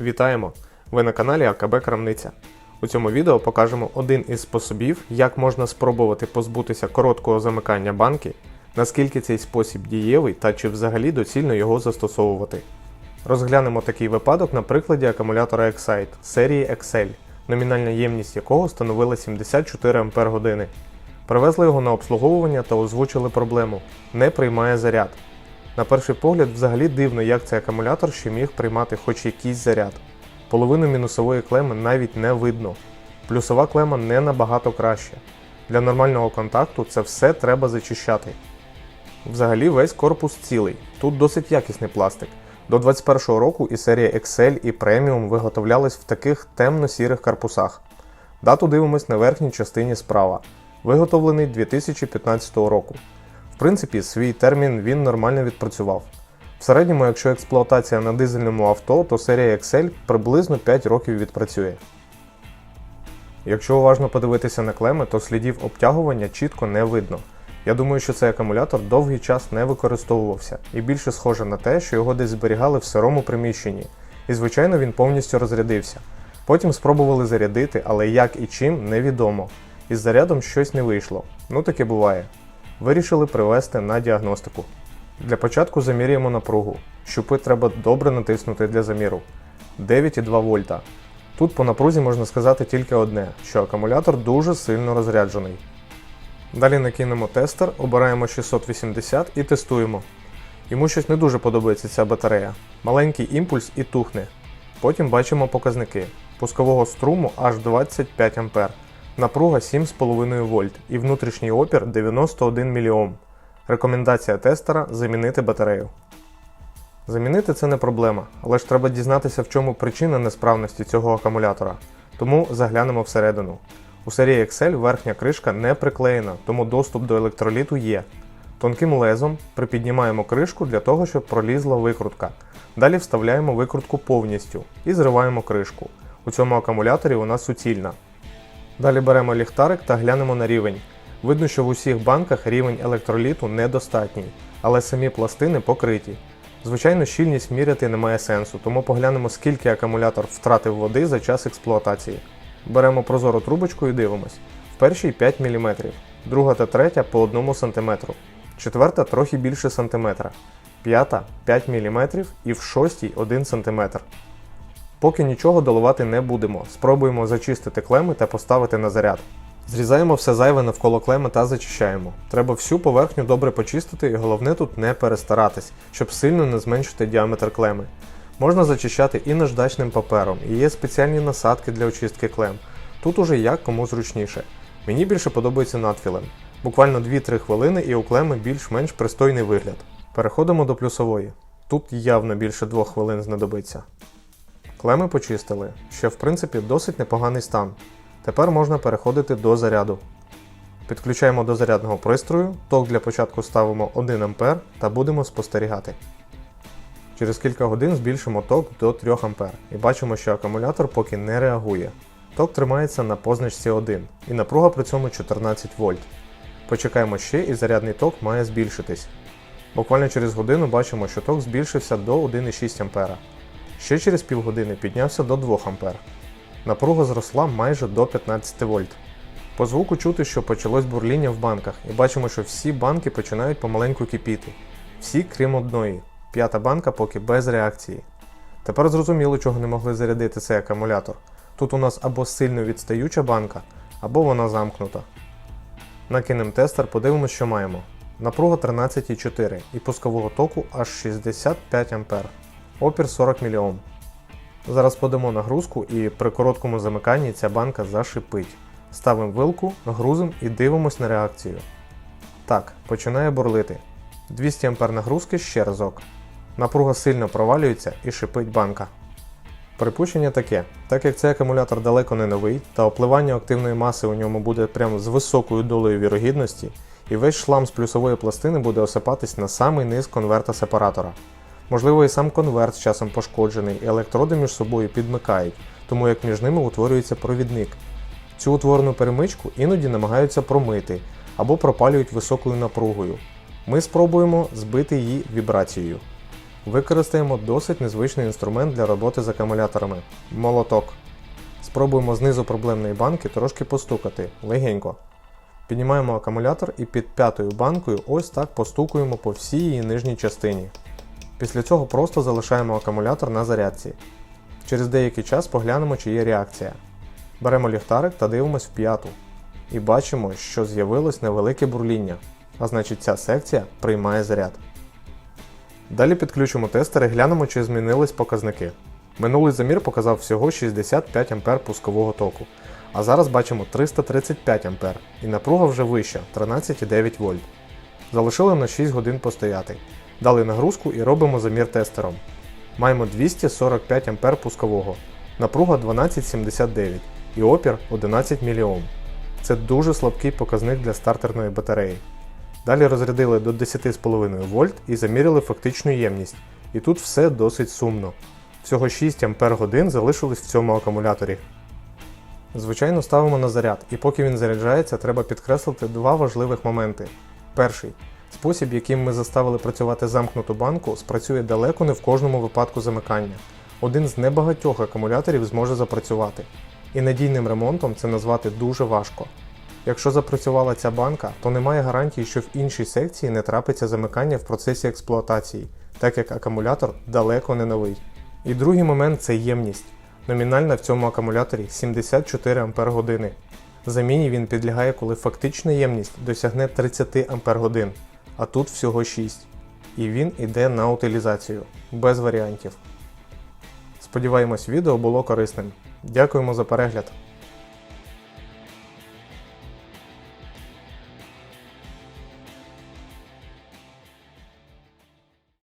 Вітаємо! Ви на каналі АКБ Крамниця. У цьому відео покажемо один із способів, як можна спробувати позбутися короткого замикання банки, наскільки цей спосіб дієвий та чи взагалі доцільно його застосовувати. Розглянемо такий випадок на прикладі акумулятора Excite серії Excel, номінальна ємність якого становила 74 Ампер години. Привезли його на обслуговування та озвучили проблему не приймає заряд. На перший погляд, взагалі дивно, як цей акумулятор ще міг приймати хоч якийсь заряд. Половину мінусової клеми навіть не видно. Плюсова клема не набагато краще. Для нормального контакту це все треба зачищати. Взагалі весь корпус цілий. Тут досить якісний пластик. До 2021 року і серія Excel і Premium виготовлялись в таких темно-сірих корпусах. Дату дивимось на верхній частині справа. Виготовлений 2015 року. В принципі, свій термін він нормально відпрацював. В середньому, якщо експлуатація на дизельному авто, то серія Excel приблизно 5 років відпрацює. Якщо уважно подивитися на клеми, то слідів обтягування чітко не видно. Я думаю, що цей акумулятор довгий час не використовувався і більше схоже на те, що його десь зберігали в сирому приміщенні. І звичайно він повністю розрядився. Потім спробували зарядити, але як і чим невідомо. Із зарядом щось не вийшло. Ну таке буває. Вирішили привести на діагностику. Для початку заміряємо напругу. Щупи треба добре натиснути для заміру. 9,2 вольта. Тут по напрузі можна сказати тільки одне, що акумулятор дуже сильно розряджений. Далі накинемо тестер, обираємо 680 і тестуємо. Йому щось не дуже подобається ця батарея. Маленький імпульс і тухне. Потім бачимо показники. Пускового струму аж 25 А, напруга 7,5 вольт і внутрішній опір 91 мОм. Рекомендація тестера замінити батарею. Замінити це не проблема, але ж треба дізнатися, в чому причина несправності цього акумулятора. Тому заглянемо всередину. У серії Excel верхня кришка не приклеєна, тому доступ до електроліту є. Тонким лезом припіднімаємо кришку для того, щоб пролізла викрутка. Далі вставляємо викрутку повністю і зриваємо кришку. У цьому акумуляторі вона суцільна. Далі беремо ліхтарик та глянемо на рівень. Видно, що в усіх банках рівень електроліту недостатній, але самі пластини покриті. Звичайно, щільність міряти немає сенсу, тому поглянемо, скільки акумулятор втратив води за час експлуатації. Беремо прозору трубочку і дивимось. В першій 5 мм, друга та третя по 1 см, четверта трохи більше сантиметра, п'ята 5 мм і в шостій 1 см. Поки нічого доливати не будемо, спробуємо зачистити клеми та поставити на заряд. Зрізаємо все зайве навколо клеми та зачищаємо. Треба всю поверхню добре почистити і головне тут не перестаратись, щоб сильно не зменшити діаметр клеми. Можна зачищати і наждачним папером, і є спеціальні насадки для очистки клем. Тут уже як кому зручніше. Мені більше подобається надфілем. Буквально 2-3 хвилини і у клеми більш-менш пристойний вигляд. Переходимо до плюсової. Тут явно більше 2 хвилин знадобиться. Клеми почистили, що в принципі досить непоганий стан. Тепер можна переходити до заряду. Підключаємо до зарядного пристрою, ток для початку ставимо 1 А та будемо спостерігати. Через кілька годин збільшимо ток до 3 А і бачимо, що акумулятор поки не реагує. Ток тримається на позначці 1 і напруга при цьому 14 вольт. Почекаємо ще і зарядний ток має збільшитись. Буквально через годину бачимо, що ток збільшився до 1,6 А. Ще через півгодини піднявся до 2 А. Напруга зросла майже до 15 вольт. По звуку чути, що почалось бурління в банках, і бачимо, що всі банки починають помаленьку кипіти. Всі крім одної. П'ята банка поки без реакції. Тепер зрозуміло, чого не могли зарядити цей акумулятор. Тут у нас або сильно відстаюча банка, або вона замкнута. Накинемо тестер, подивимось, що маємо. Напруга 13,4 і пускового току аж 65 А. Опір 40 мОм. Зараз подамо нагрузку і при короткому замиканні ця банка зашипить. Ставимо вилку, грузимо і дивимось на реакцію. Так, починає бурлити. 200 А нагрузки ще разок. Напруга сильно провалюється і шипить банка. Припущення таке: так як цей акумулятор далеко не новий, та опливання активної маси у ньому буде прямо з високою долею вірогідності, і весь шлам з плюсової пластини буде осипатись на самий низ конверта сепаратора. Можливо, і сам конверт з часом пошкоджений, і електроди між собою підмикають, тому як між ними утворюється провідник. Цю утворену перемичку іноді намагаються промити або пропалюють високою напругою. Ми спробуємо збити її вібрацією. Використаємо досить незвичний інструмент для роботи з акумуляторами молоток. Спробуємо знизу проблемної банки трошки постукати легенько. Піднімаємо акумулятор і під п'ятою банкою ось так постукуємо по всій її нижній частині. Після цього просто залишаємо акумулятор на зарядці. Через деякий час поглянемо, чи є реакція. Беремо ліхтарик та дивимось в п'яту. І бачимо, що з'явилось невелике бурління, а значить ця секція приймає заряд. Далі підключимо тестер і глянемо, чи змінились показники. Минулий замір показав всього 65 А пускового току, а зараз бачимо 335 А і напруга вже вища 13,9 вольт. Залишили на 6 годин постояти. Дали нагрузку і робимо замір тестером. Маємо 245 А пускового, напруга 12,79 і опір 11 мОм. Це дуже слабкий показник для стартерної батареї. Далі розрядили до 10,5 вольт і заміряли фактичну ємність. І тут все досить сумно. Всього 6 Ампер годин залишилось в цьому акумуляторі. Звичайно, ставимо на заряд, і поки він заряджається, треба підкреслити два важливих моменти. Перший спосіб, яким ми заставили працювати замкнуту банку, спрацює далеко не в кожному випадку замикання. Один з небагатьох акумуляторів зможе запрацювати. І надійним ремонтом це назвати дуже важко. Якщо запрацювала ця банка, то немає гарантії, що в іншій секції не трапиться замикання в процесі експлуатації, так як акумулятор далеко не новий. І другий момент це ємність. Номінальна в цьому акумуляторі 74 Ампер години. Заміні він підлягає, коли фактична ємність досягне 30 Ампер годин, а тут всього 6. І він іде на утилізацію, без варіантів. Сподіваємось, відео було корисним. Дякуємо за перегляд!